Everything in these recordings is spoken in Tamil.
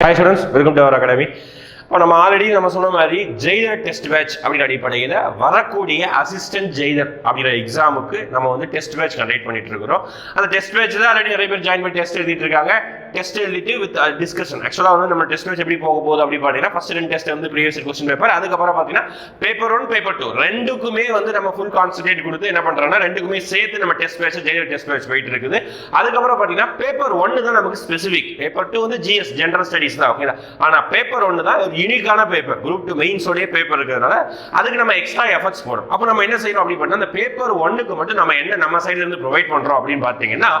Hi students welcome to our academy இப்போ நம்ம ஆல்ரெடி நம்ம சொன்ன மாதிரி ஜெயிலர் டெஸ்ட் பேட்ச் அப்படின்ற அடிப்படையில் வரக்கூடிய அசிஸ்டன்ட் ஜெயிலர் அப்படிங்கிற எக்ஸாமுக்கு நம்ம வந்து டெஸ்ட் பேட்ச் கண்டக்ட் பண்ணிட்டு இருக்கிறோம். அந்த டெஸ்ட் பேட்ச் தான் ஆல்ரெடி நிறைய பேர் ஜாயின் பண்ணி டெஸ்ட் எழுதிட்டு இருக்காங்க. டெஸ்ட் எழுதிட்டு வித் டிஸ்கஷன் ஆக்சுவலாக வந்து நம்ம டெஸ்ட் பேட்ச் எப்படி போக போகுது அப்படி பார்த்தீங்கன்னா ஃபர்ஸ்ட் ரெண்டு டெஸ்ட் வந்து ப்ரீவியஸ் கொஸ்டின் பேப்பர் அதுக்கப்புறம் பார்த்தீங்கன்னா பேப்பர் ஒன் பேப்பர் டூ ரெண்டுக்குமே வந்து நம்ம ஃபுல் கான்சன்ட்ரேட் கொடுத்து என்ன பண்ணுறோம்னா ரெண்டுக்குமே சேர்த்து நம்ம test batch jailer test batch போயிட்டு இருக்குது. அதுக்கப்புறம் பார்த்தீங்கன்னா பேப்பர் ஒன்று தான் நமக்கு ஸ்பெசிஃபிக் பேப்பர் டூ வந்து ஜிஎஸ் ஜென்ரல் ஸ்டடிஸ் தான் ஓகேங்களா ஆனால் பேப்பர் ஒன்று தான் யூனிக்கான பேப்பர் குரூப் டூ மெயின்ஸோடைய பேப்பர் இருக்கிறதுனால அதுக்கு நம்ம எக்ஸ்ட்ரா எஃபர்ட்ஸ் போடும் அப்போ நம்ம என்ன செய்யறோம் அப்படின்னு பார்த்தா அந்த பேப்பர் ஒன்னுக்கு மட்டும் நம்ம என்ன நம்ம சைடுல இருந்து ப்ரொவைட் பண்றோம் அப்படின்னு பார்த்தீங்கன்னா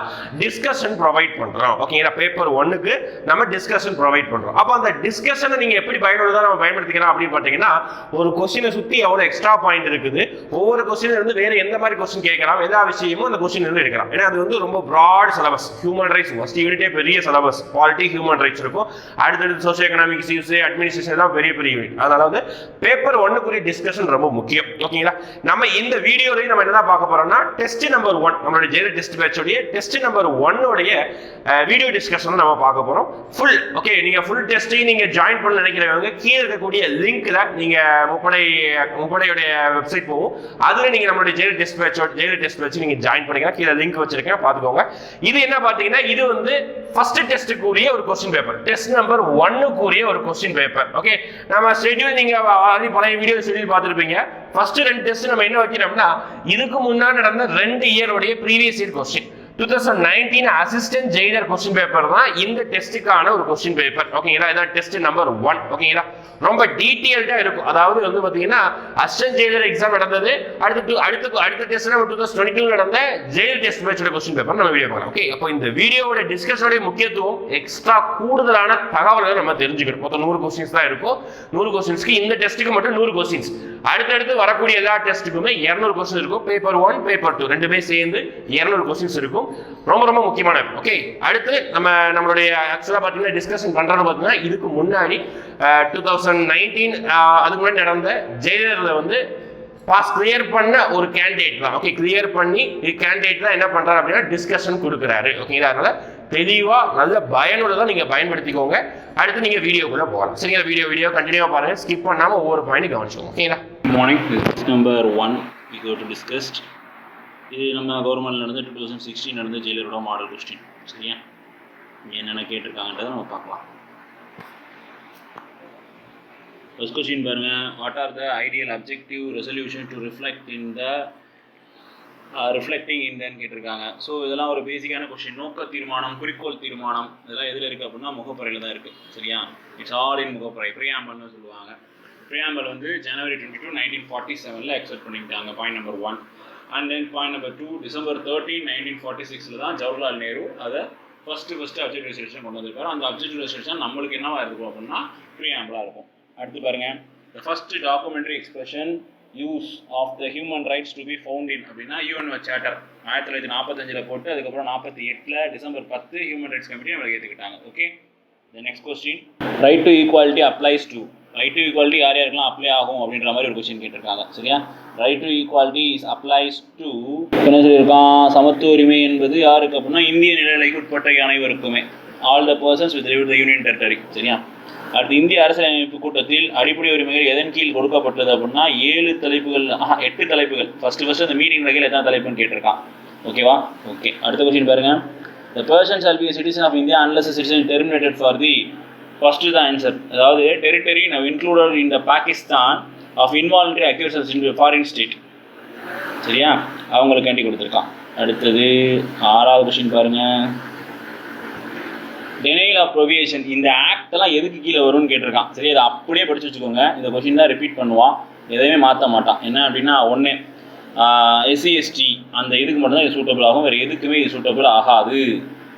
டிஸ்கஷன் ப்ரொவைட் பண்றோம். ஓகேங்களா பேப்பர் ஒன்னுக்கு நம்ம டிஸ்கஷன் ப்ரொவைட் பண்றோம். அப்போ அந்த டிஸ்கஷனை நீங்க எப்படி பயனுள்ளதாக நம்ம பயன்படுத்திக்கலாம் அப்படின்னு பார்த்தீங்கன்னா ஒரு கொஸ்டினை சுத்தி எவ்வளவு எக்ஸ்ட்ரா பாயிண்ட் இருக்குது ஒவ்வொரு கொஸ்டின் இருந்து வேற எந்த மாதிரி கொஸ்டின் கேட்கலாம் எல்லா விஷயமும் அந்த கொஸ்டின் இருந்து எடுக்கலாம். ஏன்னா அது வந்து ரொம்ப broad syllabus human rights first யூனிட்டே பெரிய சிலபஸ் குவாலிட்டி ஹியூமன் ரைட்ஸ் இருக்கும். அடுத்தடுத்து சோசியோ எக்கனாமிக் யூஸ் அட்மினிஸ்ட்ரேஷன் எல்லாம் பெரிய பெரிய யூனிட் அதனால வந்து பேப்பர் ஒன்னுக்குரிய டிஸ்கஷன் ரொம்ப முக்கியம். ஓகேங்களா நம்ம இந்த வீடியோலையும் நம்ம என்ன பார்க்க போறோம்னா டெஸ்ட் நம்பர் ஒன் நம்மளுடைய ஜெயலலிதா டெஸ்ட் பேட்சோடைய டெஸ்ட் நம்பர் ஒன்னுடைய வீடியோ டிஸ்கஷன் நம்ம பார்க்க போறோம். ஃபுல் ஓகே நீங்க ஃபுல் டெஸ்ட்டையும் நீங்க ஜாயின் பண்ண நினைக்கிறவங்க கீழே இருக்கக்கூடிய லிங்க்ல நீங்க முப்படை முப்படையுடைய வெப்சைட் போகும். அதுல நீங்க நம்மளுடைய ஜெயலலிதா டெஸ்ட் பேட்சோட ஜெயலலிதா டெஸ்ட் பேட்ச் நீங்க ஜாயின் பண்ணிக்கலாம் கீழே லிங்க் வச்சிருக்கேன் பார்த்துக்கோங்க. இது என்ன பார்த்தீங்கன்னா இது வந்து ஃபர்ஸ்ட் டெஸ்ட்டுக்குரிய ஒரு கொஸ்டின் பேப்பர் டெஸ்ட் நம்பர் ஒன்னுக்குரிய ஒரு கொஸ்டின் பேப்பர் ஓகே நம்ம ஷெட்யூல் நீங்க ஆல்ரெடி பழைய வீடியோ ஷெட்யூல் பார்த்துருப்பீங்க. ஃபர்ஸ்ட் ரெண்டு டெஸ்ட் நம்ம என்ன வைக்கிறோம்னா இதுக்கு முன்னாடி நடந்த ரெண்டு இயருடைய previous year question two thousand nineteen assistant jailer question paper தான் இந்த டெஸ்ட்டுக்கான ஒரு கொஸ்டின் பேப்பர் ஓகேங்களா இதான் டெஸ்ட் நம்பர் ஒன் ஓகேங்களா ரொம்ப டீட்டெயில்டாக இருக்கும். அதாவது வந்து பார்த்தீங்கன்னா அசிஸ்டன்ட் ஜெயிலர் எக்ஸாம் நடந்தது. அடுத்து அடுத்த அடுத்த டெஸ்ட் நம்ம டூ தௌசண்ட் டுவெண்ட்டி நடந்த ஜெயில் டெஸ்ட் பேட்சோட கொஸ்டின் பேப்பர் நம்ம வீடியோ பார்க்கலாம். ஓகே அப்போ இந்த வீடியோவோட டிஸ்கஷனுடைய முக்கியத்துவம் எக்ஸ்ட்ரா கூடுதலான தகவல்களை நம்ம தெரிஞ்சுக்கணும். மொத்தம் நூறு கொஸ்டின்ஸ் தான் இருக்கும். நூறு கொஸ்டின்ஸ்க்கு இந்த டெஸ்ட்டுக்கு மட்டும் நூறு கொஸ்டின்ஸ் அடுத்தடுத்து வரக்கூடிய எல்லா டெஸ்ட்டுக்குமே இரநூறு கொஸ்டின் இருக்கும். பேப்பர் ஒன் பேப்பர் டூ ரெண்டுமே சேர்ந்து இரநூறு கொஸ்டின்ஸ் இருக்கும். ரொம்ப ரொம்ப முக்கியமான ஓகே அடுத்து நம்ம நம்மளுடைய ஆக்சுவலாக பார்த்தீங்கன்னா டிஸ்கஷன் பண்ணுறது பார்த்தீங்கன்னா இதுக்கு முன்னாடி டூ தௌசண்ட் நைன்டீன் அதுக்கு முன்னாடி நடந்த ஜெயிலரில் வந்து பாஸ் கிளியர் பண்ண ஒரு கேண்டிடேட் தான். ஓகே கிளியர் பண்ணி கேண்டிடேட் தான் என்ன பண்ணுறாரு அப்படின்னா டிஸ்கஷன் கொடுக்குறாரு. ஓகேங்களா அதனால தெளிவாக நல்ல பயனுள்ளதாக நீங்கள் பயன்படுத்திக்கோங்க. அடுத்து நீங்கள் வீடியோக்குள்ள போகலாம். சரிங்களா? வீடியோ வீடியோ கண்டினியூவாக பாருங்கள் ஸ்கிப் பண்ணாமல் ஒவ்வொரு பாயிண்ட் கவனிச்சுக்கோங்க. ஓகேங்களா morning number one we go to discussed. இது நம்ம கவர்மெண்ட்ல நடந்து டூ தௌசண்ட் சிக்ஸ்டீன் நடந்து ஜெயிலரோட மாடல் கொஸ்டின் சரியா? இங்க என்னென்ன கேட்டிருக்காங்கன்றதை நம்ம பார்க்கலாம். ஃபஸ்ட் கொஸ்டின் பாருங்க. What are the ideal objective resolution to reflect in the reflecting in கேட்டிருக்காங்க. ஸோ இதெல்லாம் ஒரு பேசிக்கான கொஸ்டின் நோக்க தீர்மானம் குறிக்கோள் தீர்மானம் இதெல்லாம் எதில் இருக்குது அப்படின்னா முகப்பறையில் தான் இருக்குது சரியா? It's all in முகப்பறை. பிரியாம்பல்னு சொல்லுவாங்க. பிரியாம்பல் வந்து ஜனவரி டுவெண்ட்டி டூ நைன்டீன் ஃபார்ட்டி செவனில் அக்செப்ட் பண்ணிக்கிட்டாங்க. Point number one and then point number two December thirteen nineteen forty சிக்ஸில் தான் ஜவஹர்லால் நேரு அதை ஃபஸ்ட்டு ஃபஸ்ட்டு அப்ஜெக்டிவ் ரெசல்யூஷன் கொண்டு வந்திருக்காரு. அந்த அப்ஜெக்டிவ் ரெசல்யூஷன் நம்மளுக்கு என்னவாக இருக்கும் அப்படின்னா ப்ரியாம்பலாக இருக்கும். அடுத்து பாருங்கள் the first documentary expression use of the human rights to be found in அப்படின்னா யூஎன் சேட்டர் ஆயிரத்தி தொள்ளாயிரத்தி நாற்பத்தஞ்சில் போட்டு அதுக்கப்புறம் நாற்பத்தி எட்டில் டிசம்பர் பத்து ஹியூமன் ரைட்ஸ் கமிட்டி நம்மளுக்கு ஏற்றுக்கிட்டாங்க okay the next question right to equality applies to right to equality யார் யாருக்கெல்லாம் அப்ளை ஆகும் அப்படின்ற மாதிரி ஒரு கொஸ்டின் கேட்டிருக்காங்க. சரியா? Right to equality is applies to என்ன சொல்லியிருக்கான்? சமத்துவ உரிமை என்பது யாருக்கு அப்படின்னா இந்திய நிலைக்கு உட்பட்ட அனைவருக்குமே. All the persons with the union territory சரியா? அடுத்து இந்திய அரசியலமைப்பு கூட்டத்தில் அடிப்படை உரிமைகள் எதன் கீழ் கொடுக்கப்பட்டது அப்படின்னா ஏழு தலைப்புகள் ஆஹா, எட்டு தலைப்புகள். ஃபர்ஸ்ட் ஃபர்ஸ்ட் அந்த மீட்டிங் வகையில் எத்தனை தலைப்புன்னு கேட்டிருக்கான். ஓகேவா ஓகே அடுத்த கொஸ்டின் பாருங்க. The person shall be citizen of India unless citizen terminated for the first தான் ஆன்சர் அதாவது territory now included in the Pakistan of involuntary acquisitions in foreign state சரியா? அவங்களுக்காண்டி கொடுத்துருக்கான். அடுத்தது ஆறாவது கொஸ்டின் பாருங்க. டெனைல் ஆஃப் ப்ரொவியேஷன் இந்த ஆக்ட்லாம் எதுக்கு கீழே வரும்னு கேட்டிருக்கான். சரி அதை அப்படியே படிச்சு வச்சுக்கோங்க. இந்த கொஸ்டின் தான் ரிப்பீட் பண்ணுவான். எதையுமே மாற்ற மாட்டான். என்ன அப்படின்னா ஒன்று எஸ்சி எஸ்டி அந்த இதுக்கு மட்டும்தான் இது சூட்டபிள் ஆகும். வேறு எதுக்குமே இது சூட்டபிள் ஆகாது.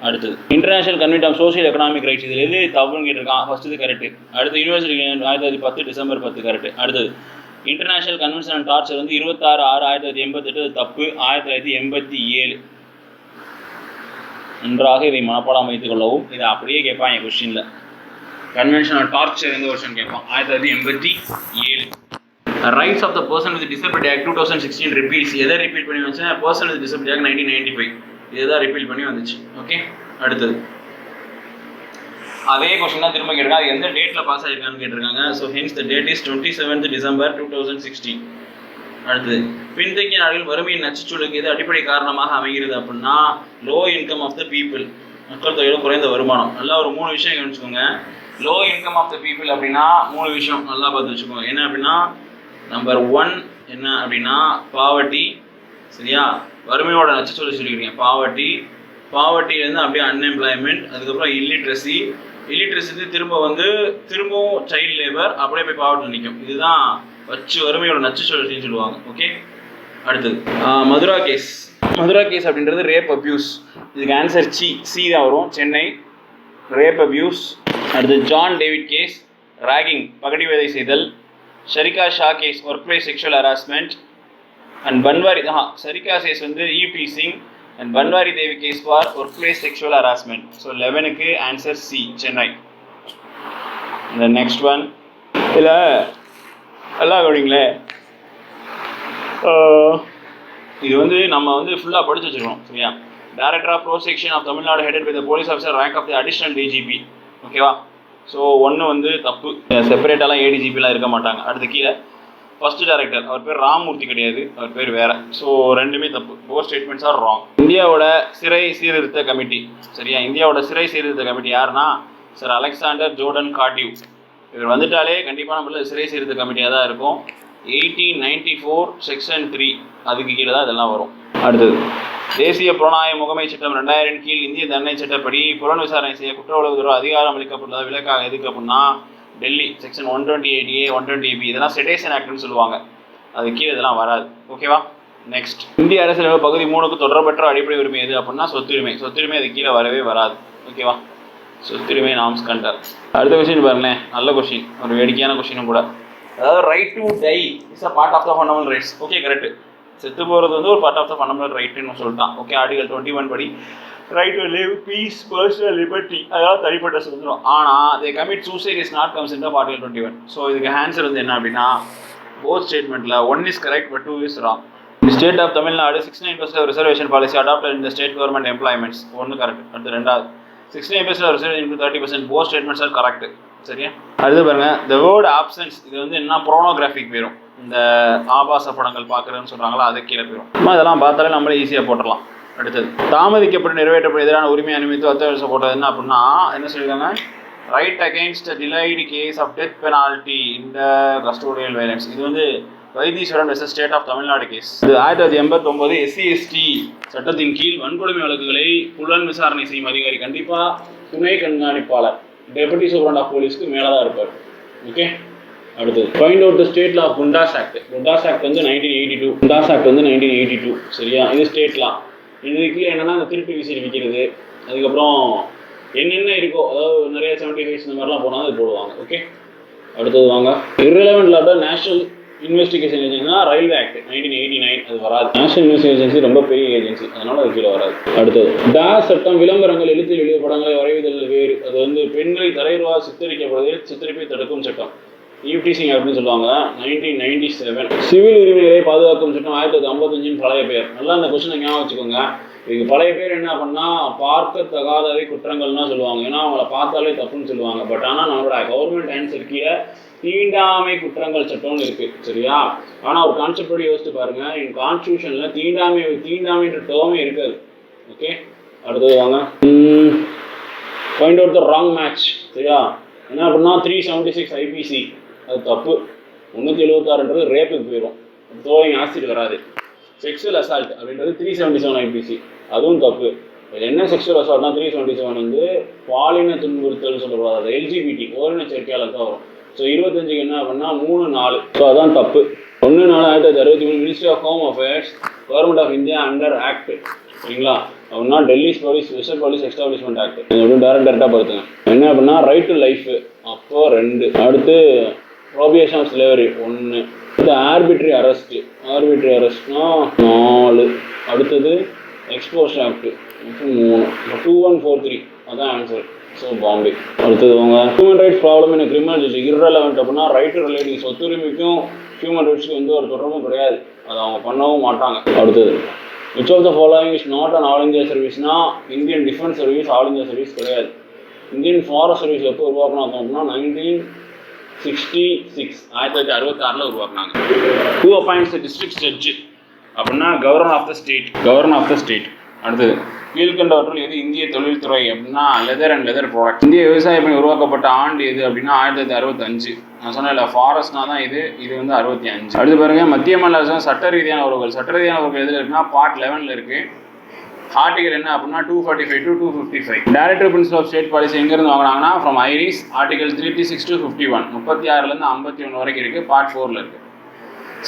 அடுத்தது. International convent of social economic rights இதில் எது தப்புன்னு கேட்டிருக்கான்? ஃபர்ஸ்ட் இது கரெக்ட் அடுத்து யூனிவர்சிட்டி ஆயிரத்தி தொள்ளாயிரத்தி பத்து டிசம்பர் பத்து கரெக்ட் அடுத்தது இன்டர்நேஷனல் கன்வென்ஷன் அண்ட் டார்ச்சர் வந்து இருபத்தாறு ஆறு ஆயிரத்தி தொள்ளாயிரத்தி எண்பத்தெட்டு தப்பு. ஆயிரத்தி தொள்ளாயிரத்தி எண்பத்தி ஏழு. நன்றாக இதை மனப்பாடம் வைத்துக் கொள்ளவும். இதை அப்படியே கேட்பான் என் கொஸ்டினில் கன்வென்ஷன் ஆன் டார்ச்சர் எந்த வருஷம் கேட்பான்? ஆயிரத்தி தொள்ளாயிரத்தி எண்பத்தி ஏழு. Rights of the person with disability act two thousand sixteen repeats எதை ரிப்பீட் பண்ணி வந்துச்சுன்னா person with disability act nineteen ninety five இதுதான் ரிப்பீட் பண்ணி வந்துச்சு. ஓகே அடுத்தது. அதே கொஸ்டின் தான் திரும்ப கேட்டிருக்காங்க. அது எந்த டேட்டில் பாஸ் ஆகிருக்கான்னு கேட்டிருக்காங்க. So hence the date is twenty seventh December two thousand sixteen அடுத்தது. பின்தங்கிய நாடுகள் வறுமையின் நச்சுச்சூழலுக்கு எது அடிப்படை காரணமாக அமைகிறது அப்படின்னா low income of the people மக்கள் தொகையில குறைந்த வருமானம். நல்லா ஒரு மூணு விஷயம் கவனிச்சுக்கோங்க. Low income of the people அப்படின்னா மூணு விஷயம் நல்லா பார்த்து வச்சுக்கோங்க. என்ன அப்படின்னா நம்பர் ஒன் என்ன அப்படின்னா பாவர்ட்டி சரியா? வறுமையோட நச்சுச்சூழல் சொல்லிக்கிறீங்க. பாவர்ட்டி பாவர்ட்டிலேருந்து அப்படியே அன்எம்ப்ளாய்மெண்ட் அதுக்கப்புறம் இல்லிட்ரஸி இல்லிட்ரஸி திரும்ப வந்து திரும்பவும் சைல்ட் லேபர் அப்படியே போய் பாவர்ட்டியில் நிற்கும் இதுதான் வச்சு வறுமையோட நச்சுச்சூழல்னு சொல்லுவாங்க. ஓகே அடுத்தது. மதுரா கேஸ் மதுரா கேஸ் அப்படின்றது ரேப் அப்யூஸ் இதுக்கு ஆன்சர் சி சி தான் வரும். சென்னை ரேப் அப்யூஸ் அடுத்து ஜான் டேவிட் கேஸ் ராகிங் பகடி வேலை செய்தல். Sarika Shah case workplace sexual harassment and Banwari Aha Sarika case வந்து EB Singh and Banwari Devi case for workplace sexual harassment so லெவனுக்கு answer C Chennai இந்த நெக்ஸ்ட் ஒன் இதில் எல்லாம் கவனிங்களே. இது வந்து நம்ம வந்து ஃபுல்லாக படிச்சு வச்சிருக்கோம் சரியா? Director of road section of Tamil Nadu headed with police officer rank of the additional DGP ஓகேவா ஸோ ஒன்று வந்து தப்பு. செப்பரேட்டாலாம் ஏடிஜிபிலாம் இருக்க மாட்டாங்க. அடுத்து கீழே. ஃபர்ஸ்ட் டேரக்டர் அவர் பேர் ராமமூர்த்தி கிடையாது. அவர் பேர் வேற. ஸோ ரெண்டுமே தப்பு. போர் ஸ்டேட்மெண்ட்ஸ் ஆர் ராங் இந்தியாவோட சிறை சீர்திருத்த கமிட்டி. சரியா? இந்தியாவோட சிறை சீர்திருத்த கமிட்டி யாருன்னா சார் அலெக்சாண்டர் ஜோர்டன் காட்டிவ் இவர் வந்துட்டாலே கண்டிப்பாக நம்மள சிறை சீர்திருத்த கமிட்டியாக தான் இருக்கும். Eighteen ninety four section three அதுக்கு கீழே தான் இதெல்லாம் வரும். அடுத்தது. தேசிய புலனாய முகமை சட்டம் ரெண்டாயிரம் கீழ் இந்திய தண்டனை சட்டப்படி புலன் விசாரணை செய்ய குற்ற உளவுத்துறை அதிகாரம் அளிக்கப்பட்டுள்ளதா விலக்காக எதுக்கு அப்படின்னா Delhi section one twenty eight A one twenty B இதெல்லாம் செடேஷன் ஆக்ட்னு சொல்லுவாங்க. அது கீழே இதெல்லாம் வராது. ஓகேவா நெக்ஸ்ட் இந்திய அரசியல் பகுதி மூணுக்கு தொடர்பற்ற அடிப்படை உரிமை எது அப்படின்னா சொத்துரிமை. சொத்துரிமை அது கீழே வரவே வராது. ஓகேவா சொத்துரிமை நாம்ஸ் கண்டர். அடுத்த கொஸ்டின் பாருங்களேன். நல்ல கொஸ்டின் ஒரு வேடிக்கையான கொஸ்டினும் கூட. அதாவது right to die is a part of the fundamental rights okay correct செத்து போகிறது வந்து ஒரு பார்ட் ஆஃப் த ஃபண்டமெண்டல் ரைட்டுன்னு சொல்லிட்டான். ஓகே ஆர்டிகல் டுவெண்ட்டி ஒன் படி right to live peace personal liberty அதாவது தனிப்பட்ட சுதந்திரம். ஆனால் they commit suicide is not comes in particle twenty one so இதுக்கு ஆன்சர் வந்து என்ன அப்படின்னா both ஸ்டேட்மெண்ட்டில் one is correct but two is wrong state of Tamil Nadu six nine percent reservation policy adopted இந்த ஸ்டேட் கவர்மெண்ட் எம்ப்ளாய்மெண்ட்ஸ் ஒன்று கரெக்ட் அடுத்து ரெண்டாவது six nine percent reservation thirty percent both statements are correct சரியா? அடுத்து பாருங்க த வேர்ட் ஆப்சன்ஸ் இது வந்து என்ன ப்ரோனோகிராஃபிக் போயிடும் இந்த ஆபாச படங்கள் பார்க்குறதுன்னு சொல்கிறாங்களா அது கீழே போயிடும் நம்ம இதெல்லாம் பார்த்தாலே நம்மளே ஈஸியாக போட்டுடலாம். அடுத்தது. தாமதிக்கப்பட்டு நிறைவேற்றப்பட எதிரான உரிமை அனுமதித்து அத்தியாவசியம் போட்டது என்ன அப்படின்னா என்ன சொல்லியிருக்காங்க? Right against delayed case of death penalty இந்த கஸ்டோடியல் வயலன்ஸ் இது வந்து Vaitheeswaran versus state of Tamil Nadu case இது ஆயிரத்தி தொள்ளாயிரத்தி எண்பத்தொம்போது எஸ்சி எஸ்டி சட்டத்தின் கீழ் வன்கொடுமை வழக்குகளை புலன் விசாரணை செய்யும் அதிகாரி கண்டிப்பாக துணை கண்காணிப்பாளர் டெபுட்டி சூப்பரண்ட் ஆஃப் போலீஸ்க்கு மேலே தான் இருப்பார். ஓகே அடுத்தது find out the state law Goondas act Goondas act வந்து nineteen eighty two Goondas act வந்து நைன்டீன் எயிட்டி டூ சரியா? இது ஸ்டேட் லா இது கீழே என்னன்னா அந்த திருப்பி விசிறி விற்கிறது அதுக்கப்புறம் என்னென்ன இருக்கோ அதாவது நிறைய செவன்டி ஃபைவ்ஸ் இந்த மாதிரிலாம் போனால் அது போடுவாங்க ஓகே அடுத்தது வாங்க. Irrelevant law national investigation ஏஜென்சினா railway act nineteen eighty nine அது வராது. நேஷனல் இன்வெஸ்டிகேஷன் ஏஜென்சி ரொம்ப பெரிய ஏஜென்சி அதனால அது கீழே வராது. அடுத்தது டா சட்டம் விளம்பரங்கள் எழுத்தில் வெளிய படங்களை வரைவதில் வேறு அது வந்து பெண்களை தலைவா சித்தரிக்கப்படுவதில் சித்தரிப்பை தடுக்கும் சட்டம். யூடிசிங் அப்படின்னு சொல்லுவாங்க. நைன்டீன் நைன்டி செவன் சிவில் உரிமைகளை பாதுகாக்கும் சட்டம் ஆயிரத்தி தொள்ளாயிரத்தி ஐம்பத்தஞ்சின் பழைய பேர் நல்லா அந்த கொஸ்டினை ஞாபகம் வச்சுக்கோங்க. இதுக்கு பழைய பேர் என்ன பண்ணா பார்க்கத்தகாதவை குற்றங்கள்னா சொல்லுவாங்க. ஏன்னா அவங்கள பார்த்தாலே தப்புன்னு சொல்லுவாங்க. பட் ஆனால் நம்மளோட கவர்மெண்ட் ஆன்சர் கீழே தீண்டாமை குற்றங்கள் சட்டம்னு இருக்கு. சரியா? ஆனால் ஒரு கான்செப்ட் யோசித்து யோசிச்சு பாருங்க. என் கான்ஸ்டியூஷன்ல தீண்டாமை தீண்டாமைன்ற டேர்மே இருக்காது. ஓகே அடுத்தது வாங்க. Find out the wrong match சரியா? என்ன அப்படின்னா த்ரீ செவன்ட்டி சிக்ஸ் ஐபிசி அது தப்பு. முந்நூற்றி எழுபத்தாறுன்றது ரேப்புக்கு போயிடும் தோலிங் ஆசிட் வராது. செக்ஷுவல் அசால்ட் அப்படின்றது த்ரீ செவன்ட்டி செவன் ஐபிசி அதுவும் தப்பு. இதில் என்ன செக்ஷுவல் அசால்ட்னா த்ரீ செவன்ட்டி செவன் வந்து பாலின துன்புறுத்தல் சொல்லக்கூடாது அது எல்ஜிபிடி ஓரின சேர்க்கையாளர் தான் வரும். ஸோ இருபத்தஞ்சுக்கு என்ன பண்ணால் மூணு நாலு. ஸோ அதான் தப்பு. ஒன்று நாலு ஆயிரத்தி தொள்ளாயிரத்தி அறுபத்தி மூணு ministry of home affairs government of India under act சரிங்களா? அப்படின்னா Delhi police special police establishment act இது டேரக்ட் டேரக்டாக பார்த்துங்க என்ன அப்படின்னா ரைட் டு லைஃப் அப்போ ரெண்டு. அடுத்து ப்ரோபியேஷன் ஆஃப் ஸ்லேவரி ஒன்று இந்த ஆர்பிட்ரி அரெஸ்ட் ஆர்பிட்ரி அரெஸ்ட்னா நாலு. அடுத்தது எக்ஸ்போஸ் ஆக்ட் மூணு. டூ ஒன் ஃபோர் த்ரீ அதான் ஆன்சர் ஸோ பாம்பே அடுத்தது அவங்க human rights problem in criminal justice irrelevant அப்படின்னா ரைட் டு ரிலேட்டிவ் சொத்துரிமைக்கும் ஹியூமன் ரைட்ஸ்க்கும் எந்த ஒரு தொடர்பும் கிடையாது. அதை அவங்க பண்ணவும் மாட்டாங்க. அடுத்தது which of the following is not an all India சர்வீஸ்னா Indian defence service all India service கிடையாது. இந்தியன் ஃபாரஸ்ட் சர்வீஸ் எப்போ உருவாக்கணும் அப்படின்னா நைன்டீன் சிக்ஸ்டி சிக்ஸ் ஆயிரத்தி தொள்ளாயிரத்தி அறுபத்தாறில் உருவாக்குனாங்க. ஹூ அப்பாயிண்ட்ஸ் டிஸ்ட்ரிக்ட் ஜட்ஜு அப்படின்னா governor of the state governor of the state அடுத்தது கீழ்கண்டவற்றில் எது? இந்திய தொழில்துறை அப்படின்னா லெதர் அண்ட் லெதர் ப்ராடக்ட் இந்திய விவசாய பணி உருவாக்கப்பட்ட ஆண்டு எது அப்படின்னா ஆயிரத்தி தொள்ளாயிரத்தி அறுபத்தஞ்சு நான் சொன்னேன்ல ஃபாரஸ்ட்னா தான் இது இது வந்து அறுபத்தி அஞ்சு. அடுத்து பாருங்க மத்திய மாநில அரசு சட்ட ரீதியான உறவுகள். சட்ட ரீதியான உறவுகள் எதில் இருக்குன்னா பார்ட் லெவனில் இருக்குது ஆர்டிகல் என்ன அப்படின்னா two forty five to two fifty five director principle of state policy எங்கேருந்து வாங்கினாங்கன்னா from Irish article three six two fifty one முப்பத்தி ஆறுலேருந்து ஐம்பத்தி ஒன்று வரைக்கும் இருக்குது பார்ட் ஃபோரில் இருக்குது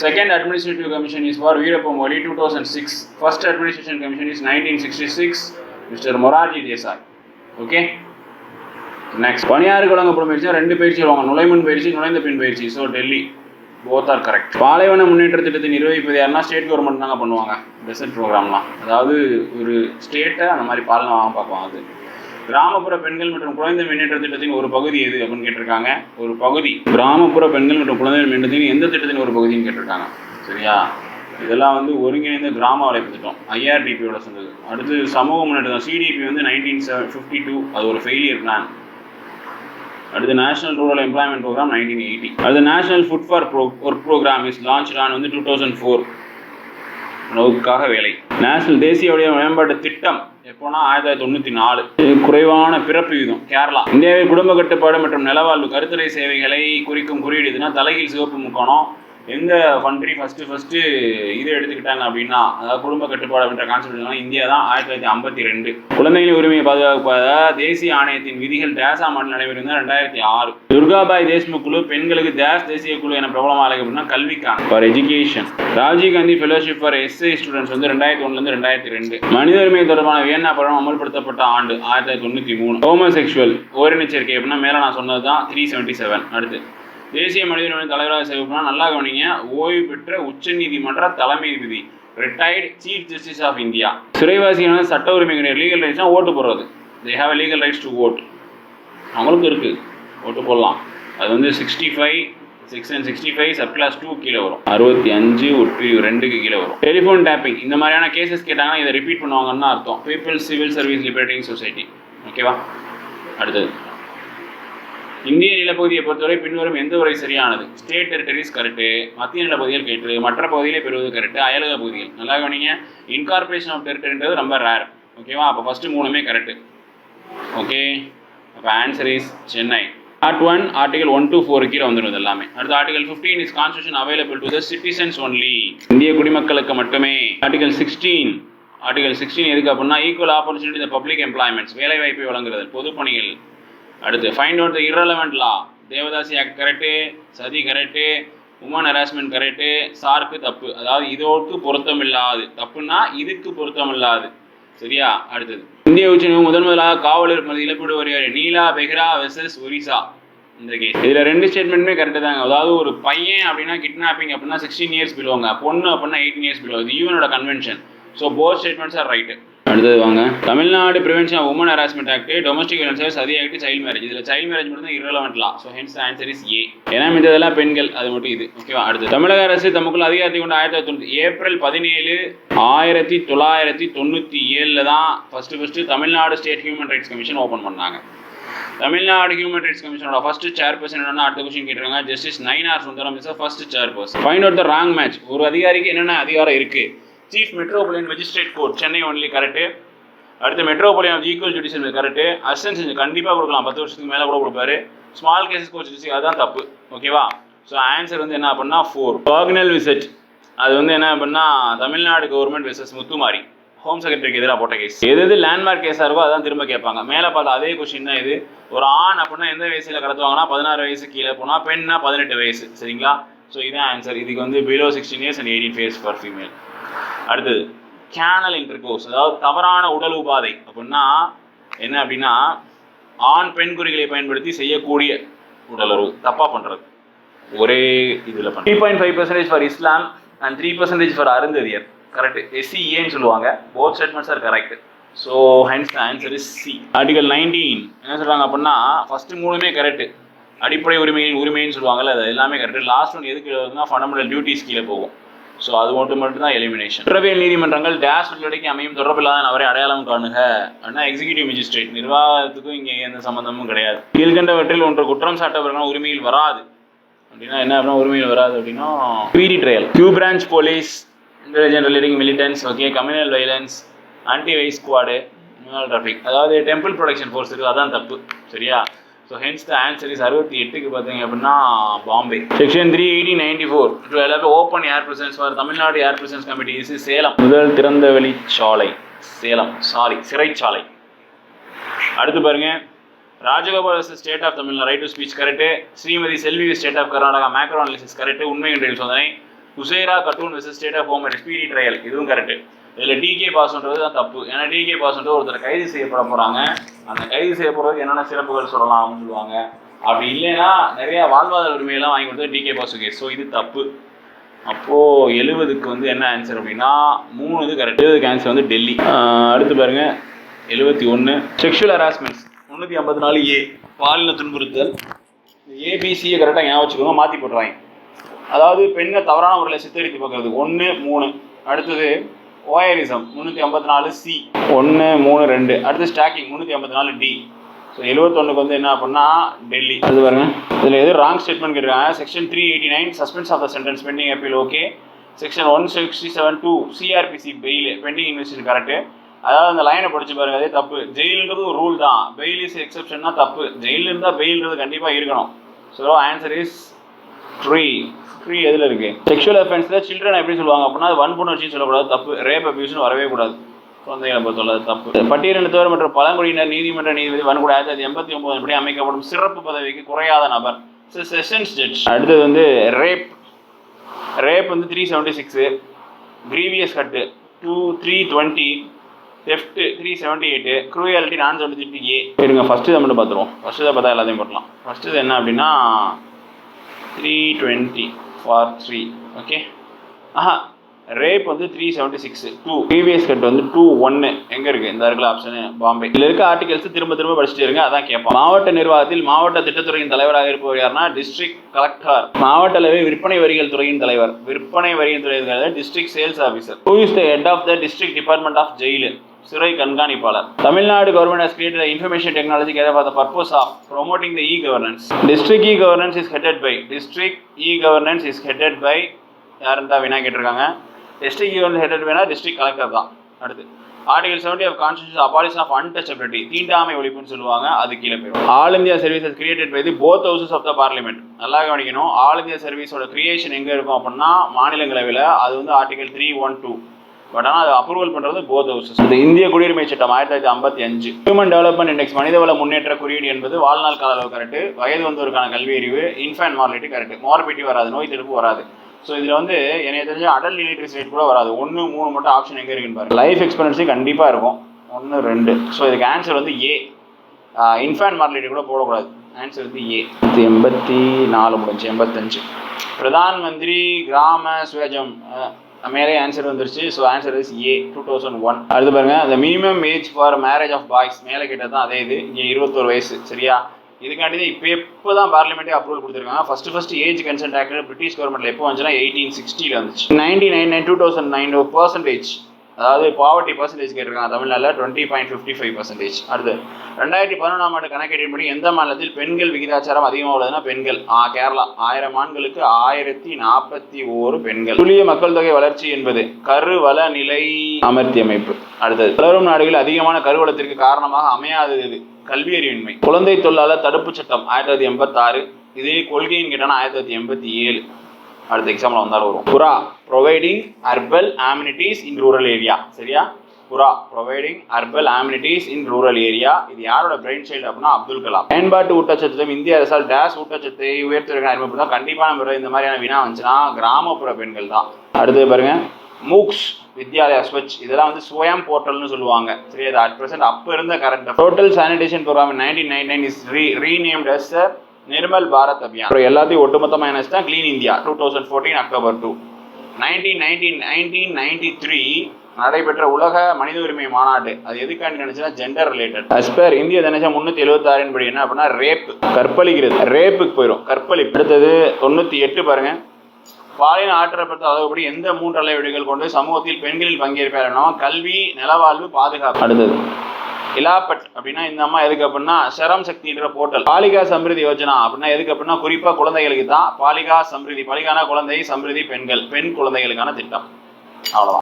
second administrative commission is for Veerappa Moily two thousand six first administration commission is nineteen sixty six mister Morarji Desai okay next பணியாருக்கு வழங்கப்படும் பயிற்சி ரெண்டு பயிற்சி வருவாங்க நுழைமுன் பயிற்சி நுழைந்த பின் பயிற்சி. So Delhi both are correct பாலைவன முன்னேற்ற திட்டத்தை நிர்வகிப்பது யாருன்னா ஸ்டேட் கவர்மெண்ட் தாங்க பண்ணுவாங்க. பெசட் ப்ரோக்ராம்லாம் அதாவது ஒரு ஸ்டேட்டை அந்த மாதிரி பாலனை வாங்க பார்ப்பாங்க அது. கிராமப்புற பெண்கள் மற்றும் குழந்தை முன்னேற்ற திட்டத்தின் ஒரு பகுதி எது அப்படின்னு கேட்டிருக்காங்க? ஒரு பகுதி. கிராமப்புற பெண்கள் மற்றும் குழந்தை முன்னேற்றத்தின் எந்த திட்டத்தின் ஒரு பகுதின்னு கேட்டிருக்காங்க. சரியா? இதெல்லாம் வந்து ஒருங்கிணைந்த கிராம வளைப்பு திட்டம். ஐஆர்டிபியோட சேர்ந்தது அடுத்து சமூக முன்னேற்றம். சிடிபி வந்து நைன்டீன் செவன் ஃபிஃப்டி டூ அது ஒரு ஃபெயிலியர் பிளான் அடுத்து national rural employment programme nineteen eighty அடுத்து national food for pro work programme is launch on வந்து டூ தௌசண்ட் ஃபோர் உணவுக்காக வேலை. நேஷனல் தேசிய உடைய மேம்பாட்டு திட்டம் எப்போனா ஆயிரத்தி தொள்ளாயிரத்தி தொண்ணூற்றி நாலு. குறைவான பிறப்பு விகிதம். கேரளா. இந்தியாவில் குடும்ப கட்டுப்பாடு மற்றும் நிலவாழ்வு கருத்துறை சேவைகளை குறிக்கும் குறியீடு இதுனா தலைகீழ் சிவப்பு முக்கோணம் எந்த கண்ட்ரி ஃபஸ்ட்டு ஃபஸ்ட்டு இது எடுத்துக்கிட்டாங்க அப்படின்னா அதாவது குடும்ப கட்டுப்பாடு அப்படின்ற கான்செப்ட் இந்தியா தான் ஆயிரத்தி தொள்ளாயிரத்தி ஐம்பத்தி ரெண்டு. குழந்தைகளின் உரிமையை பாதுகாப்பாக தேசிய ஆணையத்தின் விதிகள் டேஸ் ஆண்டு நடைபெறுந்த ரெண்டாயிரத்தி ஆறு. துர்காபாய் தேஷ்முக் குழு பெண்களுக்கு டேஸ் தேசிய குழு என பிரபலமாக அழைக்க அப்படின்னா கல்விக்கான for education Rajiv Gandhi fellowship for SI students வந்து ரெண்டாயிரத்தி ஒன்றுலேருந்து ரெண்டாயிரத்தி ரெண்டு. மனித உரிமை தொடர்பான வியன்னா படம் அமல்படுத்தப்பட்ட ஆண்டு ஆயிரத்தி தொள்ளாயிரத்தி தொண்ணூற்றி மூணு. ஹோமோசெக்ஷுவல் ஓரினச்சேர்க்கை அப்படின்னா மேலே நான் சொன்னது தான் த்ரீ செவன்ட்டி செவன் அடுத்து தேசிய மனித உரிமை தலைவராக சேவைப்பா நல்லா கவனிங்க. ஓய்வு பெற்ற உச்சநீதிமன்ற தலைமை நீதிபதி retired chief justice of India சிறைவாசிகளான சட்ட உரிமைகள் லீகல் ரைட்ஸ்னா ஓட்டு போடுறது. They have legal rights to vote அவங்களுக்கும் இருக்குது ஓட்டு போடலாம். அது வந்து sixty five six and sixty five sub clause two கீழே வரும். அறுபத்தி அஞ்சு உட்பிரிவு ரெண்டுக்கு கீழே வரும். டெலிஃபோன் டேப்பிங் இந்த மாதிரியான கேசஸ் கேட்டாங்கன்னா இதை ரிப்பீட் பண்ணுவாங்கன்னு அர்த்தம். People civil service liberating society ஓகேவா அடுத்தது. இந்திய நிலப்பகுதியை பொறுத்தவரை பின்வரும் எந்த உரை சரியானது? ஸ்டேட் டெரிட்டரிஸ் கரெக்டு மத்திய நிலப்பகுதிகள் கேட்டு மற்ற பகுதியிலே பெறுவது கரெக்டு அயலக பகுதிகள். நல்லா கவனிங்க. இன்கார்பரேஷன் ஆஃப் டெரிட்டரின்றது ரொம்ப ரேர் ஓகேவா அப்போ ஃபஸ்ட்டு மூணுமே கரெக்டு ஓகே அப்போ answer is Chennai art one article one two four கீழே வந்துடும் எல்லாமே. அடுத்து article fifteen is constitution available to the citizens only இந்திய குடிமக்களுக்கு மட்டுமே. ஆர்டிகல் சிக்ஸ்டீன் ஆர்டிகல் சிக்ஸ்டீன் எதுக்கு அப்படின்னா equal opportunity the public employments வேலை வாய்ப்பை வழங்குறது பொதுப்பணிகள். அடுத்து find out the irrelevant law Devadasi act correct sati correct women harassment correct சார்க்கு தப்பு. அதாவது இதோக்கு பொருத்தம் இல்லாது தப்புன்னா இதுக்கு பொருத்தம் இல்லாது சரியா? அடுத்தது. இந்திய உச்சநீதிமன்றம் முதன் முதலாக காவலர் மது இழப்பீடு வருவார் நீலா பெஹ்ரா வெர்சஸ் ஒரிசா இந்த கேஸ் இதில் ரெண்டு ஸ்டேட்மெண்ட்டுமே கரெக்டு தாங்க. அதாவது ஒரு பையன் அப்படின்னா கிட்னாப்பிங் அப்படின்னா சிக்ஸ்டீன் இயர்ஸ் பிலோங்க பொண்ணு அப்படின்னா எயிட்டீன் இயர்ஸ் பிலோ இது யூனோட convention so both statements are right அடுத்தது வாங்க. Tamil Nadu prevention of woman harassment act domestic violence Sati act child marriage இதில் சைல்ட் மேரேஜ் மட்டும் தான் irrelevant law so hence answer is A ஏன்னா மிஞ்சதெல்லாம் பெண்கள் அது மட்டும் இது. ஓகேவா அடுத்து தமிழக அரசு தமக்குள்ள அதிகாரத்தை கொண்டு ஆயிரத்தி தொள்ளாயிரத்தி ஏப்ரல் பதினேழு ஆயிரத்தி தொள்ளாயிரத்தி தொண்ணூற்றி ஏழில் தான் first first Tamil Nadu state human rights commission open பண்ணாங்க. தமிழ்நாடு ஹியூமன் ரைட்ஸ் கமிஷனோட ஃபர்ஸ்ட் சேர்பர்சன் என்ன அடுத்த கொஸ்டின் கேட்டிருக்காங்க justice Nainar Sundaram is first chairperson find out the wrong match ஒரு அதிகாரிக்கு என்னென்ன அதிகாரம் இருக்குது chief metropolitan magistrate court Chennai only correct அடுத்து metropolitan equal judicial correct assistance கண்டிப்பாக கொடுக்கலாம். பத்து வருஷத்துக்கு மேலே கூட கொடுப்பாரு. ஸ்மால் கேசஸ் கோச் அதுதான் தப்பு. ஓகேவா ஸோ ஆன்சர் வந்து என்ன அப்படின்னா ஃபோர் பர்க்னல் விசிட் அது வந்து என்ன அப்படின்னா Tamil Nadu government versus Muthumari. Home செக்ரட்டரிக்கு எதிராக போட்ட கேஸ் எது எது லேண்ட்மார்க் கேஸாக இருக்கோ அதான் திரும்ப கேட்பாங்க. மேலே பார்த்தா அதே கொஸ்டின் தான் இது. ஒரு ஆண் அப்படின்னா எந்த வயசில் கடத்துவாங்கன்னா பதினாறு வயசு கீழே போனால் பெண்ணா பதினெட்டு வயசு. சரிங்களா? ஸோ இதான் ஆன்சர் இதுக்கு வந்து below sixteen years and eighteen face for female அடுத்தது கேனல் இன்டர்கோர்ஸ் அதாவது தவறான உடல் உபாதை. அப்படின்னா என்ன அப்படின்னா ஆண் பெண் குறிகளை பயன்படுத்தி செய்யக்கூடிய உடலுறவு தப்பாக பண்ணுறது ஒரே இதில் three point five percentage for Islam and three percentage for Arunthathiyar correct எஸ்சிஏன்னு சொல்லுவாங்க. Both statements are correct so hence the answer is C article nineteen என்ன சொல்கிறாங்க அப்படின்னா ஃபர்ஸ்ட் மூணுமே கரெக்ட் அடிப்படை உரிமையின் உரிமைன்னு சொல்லுவாங்கல்ல அது எல்லாமே கரெக்ட் லாஸ்ட் ஒன் எதுக்கு வருதுன்னா ஃபண்டமெண்டல் டியூட்டிஸ் கீழே போகும். ஸோ அது மட்டும் மட்டும்தான் எலிமினேஷன் குற்றவியல் நீதிமன்றங்கள் டேஷ் உள்ளடக்கி அமையும் தொடர்பில்லாத அவரை அடையாளம் காணுக அப்படின்னா எக்ஸிகியூட்டிவ் மேஜிஸ்ட்ரேட் நிர்வாகத்துக்கும் இங்கே எந்த சம்மந்தமும் கிடையாது. கீழ்கண்டவற்றில் ஒன்று குற்றம் சாட்டவர்கள் உரிமையில் வராது. அப்படின்னா என்ன அப்படின்னா உரிமையில் வராது அப்படின்னா PT trial Q branch police intelligent relating militants okay communal violence anti vice squad traffic அதாவது டெம்பிள் ப்ரொடெக்ஷன் ஃபோர்ஸ் இருக்குது அதான் தப்பு. சரியா? So hence the answer is அறுபத்தி எட்டுக்கு பார்த்தீங்க அப்படின்னா Bombay section three eighty ninety four to எல்லாருக்கும் open air prisons for Tamil Nadu air prisons committee is Salem முதல் திறந்த சாலை சேலம் சாரி சிறைச்சாலை. அடுத்து பாருங்க. Rajagopal state of Tamil Nadu right to speech correct Shrimati Selvi state of Karnataka macro analysis correct உண்மை என்று சோதனை. குசேரா Khatoon versus state of home speedy trial இதுவும் கரெக்ட் இதில் டிகே பாஸ்ன்றது தான் தப்பு. ஏன்னா டிகே பாஸ்ன்றது ஒருத்தர் கைது செய்யப்பட போகிறாங்க அந்த கைது செய்யப்படுறதுக்கு என்னென்ன சிறப்புகள் சொல்லலாம் அப்படின்னு சொல்லுவாங்க. அப்படி இல்லைன்னா நிறையா வாழ்வாதார உரிமையெல்லாம் வாங்கி கொடுத்தது டிகே பாசு கேஸ் ஸோ இது தப்பு. அப்போது எழுபதுக்கு வந்து என்ன ஆன்சர் அப்படின்னா மூணு இது கரெக்ட் எழுபதுக்கு ஆன்சர் வந்து டெல்லி. அடுத்து பாருங்கள் எழுபத்தி ஒன்று செக்ஷுவல் ஹராஸ்மெண்ட்ஸ் முந்நூற்றி ஐம்பத்தி நாலு ஏ பாலின துன்புறுத்தல். ஏபிசியை கரெக்டாக ஞாபகம் வச்சுக்கோங்க. மாற்றி போட்டுருவாங்க. அதாவது பெண்ணை தவறான முறையில் சித்தரித்து பார்க்குறது. ஒன்று மூணு. அடுத்தது ஓயரிசம் முந்நூற்றி ஐம்பத்தி நாலு சி ஒன்று மூணு ரெண்டு. அடுத்து ஸ்டாக்கிங் முந்நூற்றி ஐம்பத்தி நாலு டி ஸோ எழுபத்தொன்னுக்கு வந்து என்ன அப்படின்னா டெல்லி. அது பாருங்க. இதில் எது ராங் ஸ்டேட்மெண்ட் கேட்குறாங்க section three eighty nine suspense of the sentence pending appeal okay section one sixty seven two CrPC bail pending investing correct அதாவது அந்த லைனை படிச்சு பாருங்க அதே தப்பு. ஜெயிலுன்றது ஒரு ரூல் தான். பெயில் இஸ் எக்ஸப்ஷன்னா தப்பு. ஜெயிலில் இருந்தால் பெயில்ன்றது கண்டிப்பாக இருக்கணும். So answer is three three எதில் இருக்கு? செக்ஷுவல் அஃபென்ஸில் சில்ட்ரன் எப்படி சொல்லுவாங்க அப்படின்னா அது வன்புணர்ச்சின்னு சொல்லக்கூடாது தப்பு ரேப் அபியூஸ்னு வரவே கூடாது. குழந்தைகளை பொறுத்தவரை தப்பு. பட்டியலினத்தவர் மற்றும் பழங்குடியினர் நீதிமன்ற நீதிபதி வன்கூட ஆயிரத்தி தொள்ளாயிரத்தி எண்பத்தி ஒன்பது படி அமைக்கப்படும் சிறப்பு பதவிக்கு குறையாத நபர். செஷன்ஸ் ஜட்ஜ் அடுத்தது வந்து ரேப் ரேப் வந்து three seventy six grievous hurt two three twenty left three seventy eight cruelty நான் செவன்ட்டி த்ரீ ஏ இருங்க ஃபஸ்ட்டு இதை மட்டும் பார்த்துருவோம். ஃபஸ்ட்டு இதை பார்த்தா எல்லாத்தையும் போட்டலாம் ஃபஸ்ட்டு இது என்ன அப்படின்னா three twenty for three okay Aha rape வந்து three seventy six two previous cut வந்து டூ ஒன்று எங்கே இருக்குது இந்த இருக்கிற ஆப்ஷனு பாம்பே இதில் இருக்க ஆர்டிகல்ஸ் திரும்ப திரும்ப படிச்சுட்டு இருங்க அதான் கேட்போம். மாவட்ட நிர்வாகத்தில் மாவட்ட திட்டத்துறையின் தலைவராக இருப்பவர் யார்னா டிஸ்ட்ரிக்ட் கலெக்டர் மாவட்ட அளவில் விற்பனை வரிகள் துறையின் தலைவர். விற்பனை வரிகள் துறை district sales officer who is the head of the district department of jail சிறை கண்காணிப்பாளர். Tamil Nadu government has created information technology care for the purpose of promoting the e-governance. District e-governance is headed by district e-governance is headed by யாருன்னு தான் வினா கேட்டிருக்காங்க. District e-governance headed district collector தான். அடுத்து article seventy of constitution abolition of untouchability தீண்டாமை ஒழிப்புன்னு சொல்லுவாங்க அது கீழே போயிடும். All India services created by the both houses of the parliament நல்லா கவனிக்கணும் ஆல் இந்தியா சர்வீஸோட கிரியேஷன் எங்கே இருக்கும் அப்படின்னா மாநிலங்களவையில் அது வந்து article three one two but ஆனால் அது அப்ரூவல் பண்ணுறது போத் ஹவுசஸ் இந்த இந்திய குடியுரிமை சட்டம் ஆயிரத்தி தொள்ளாயிரத்தி ஐம்பத்தி அஞ்சு. ஹியூமன் டெவலப்மெண்ட் இண்டெக்ஸ் மனிதவள முன்னேற்ற குறியீடு என்பது வாழ்நாள் கால அளவு கரெக்ட் வயது வந்தோருக்கான கல்வி அறிவு இன்ஃபேன்ட் மார்லிட்டி கரெக்ட் மார்பிட்டி வராது நோய் தடுப்பு வராது. ஸோ இதில் வந்து எனக்கு தெரிஞ்ச அடல் லிட்ரேசி ரேட் கூட வராது. ஒன்று மூணு மட்டும் ஆப்ஷன் எங்கே இருக்குன்னு பாருங்க. லைஃப் எக்ஸ்பெக்டன்சி கண்டிப்பாக இருக்கும். ஒன்று ரெண்டு. ஸோ இதுக்கு ஆன்சர் வந்து ஏ இன்ஃபேன்ட் மார்லிட்டி கூட போடக்கூடாது. ஆன்சர் வந்து ஏ எண்பத்தி நாலு முடிஞ்சு எண்பத்தஞ்சு. பிரதான் மந்திரி கிராம சுவேஜம் மேலே ஆன்சர் வந்துருச்சு. So answer is A two thousand one அடுத்து பாருங்க அந்த minimum age for marriage of boys மேலே கேட்டது தான் அதே இது. இங்கே இருபத்தோரு வயசு சரியா? இதுக்காண்டி தான் இப்போ எப்போ தான் பார்லிமெண்ட்டே அப்ரூவல் கொடுத்துருக்காங்க. First first age consent act British கவர்மெண்ட்ல எப்போ வந்துச்சுன்னா எயிட்டீன் சிக்ஸ்டியில் வந்துச்சு. Ninety nine nine two thousand nine percentage அதாவது பாவர்ட்டி பர்சன்டேஜ் கேட்டிருக்காங்க தமிழ்நாட்டில் twenty point fifty five percentage அடுத்து ரெண்டாயிரத்தி பதினொன்றாம் ஆண்டு கணக்கெட்டின்படி எந்த மாநிலத்தில் பெண்கள் விகிதாச்சாரம் அதிகமாக உள்ளதுன்னா பெண்கள்? கேரளா. ஆயிரம் ஆண்களுக்கு ஆயிரத்தி நாற்பத்தி ஓரு பெண்கள். துல்லிய மக்கள் தொகை வளர்ச்சி என்பது கருவள நிலை அமர்த்தி அமைப்பு. அடுத்தது வளரும் நாடுகளில் அதிகமான கருவளத்திற்கு காரணமாக அமையாதது இது கல்வியறிவின்மை. குழந்தை தொழிலாளர் தடுப்பு சட்டம் ஆயிரத்தி தொள்ளாயிரத்தி எண்பத்தாறு. இதே கொள்கைன்னு கேட்டால் ஆயிரத்தி தொள்ளாயிரத்தி எண்பத்தி ஏழு. அடுத்த எக்ஸாம்பிள் வந்தாலும் வரும். PURA providing urban amenities in rural area சரியா? PURA providing urban amenities in rural area இது யாரோட பிரெயின் சைல்டு அப்படின்னா அப்துல் கலாம். பயன்பாட்டு ஊட்டச்சத்து இந்திய அரசால் டேஷ் ஊட்டச்சத்தை உயர்த்துவதற்கான அறிமுகம் தான். கண்டிப்பான முறை இந்த மாதிரியான வினா வந்துச்சுன்னா கிராமப்புற பெண்கள் தான். அடுத்து பாருங்க மூக்ஸ் வித்யாலயா ஸ்வச். இதெல்லாம் வந்து சுவயம் போர்ட்டல்னு சொல்லுவாங்க. சரி அது அட் பிரசன்ட் அப்போ இருந்த current total sanitation programme nineteen nine nine is re renamed as Nirmal Bharat Abhiyan. அப்புறம் எல்லாத்தையும் ஒட்டுமொத்தமாக என்ன clean clean India two thousand fourteen October two nineteen nineteen nineteen ninety three நடைபெற்ற உலக மனித உரிமை மாநாடு. அது எதுக்காண்டி நினைச்சுன்னா ஜெண்டர் ரிலேட்டட் அஸ்பர் இந்திய தினசம் முன்னூத்தி எழுபத்தி ஆறின் படி என்ன அப்படின்னா ரேப் கற்பழிக்கிறது. ரேப்புக்கு போயிடும் கற்பழி அடுத்தது தொண்ணூத்தி எட்டு பாருங்க. பாலின ஆற்றப்பட்ட அளவுபடி எந்த மூன்று அளவீடுகள் கொண்டு சமூகத்தில் பெண்களில் பங்கேற்பாரனோ கல்வி நிலவாழ்வு பாதுகாப்பு. அடுத்தது. இலாபட் அப்படின்னா இந்த அம்மா எதுக்கு அப்படின்னா சரம் சக்தின்ற போர்ட்டல். பாலிகா சம்ரிதி யோஜனா அப்படின்னா எதுக்கு அப்படின்னா குறிப்பா குழந்தைகளுக்கு தான் பாலிகா சம்ரிதி பாலிகானா குழந்தை சம்ரிதி பெண்கள் பெண் குழந்தைகளுக்கான திட்டம். அவ்வளவுதான்.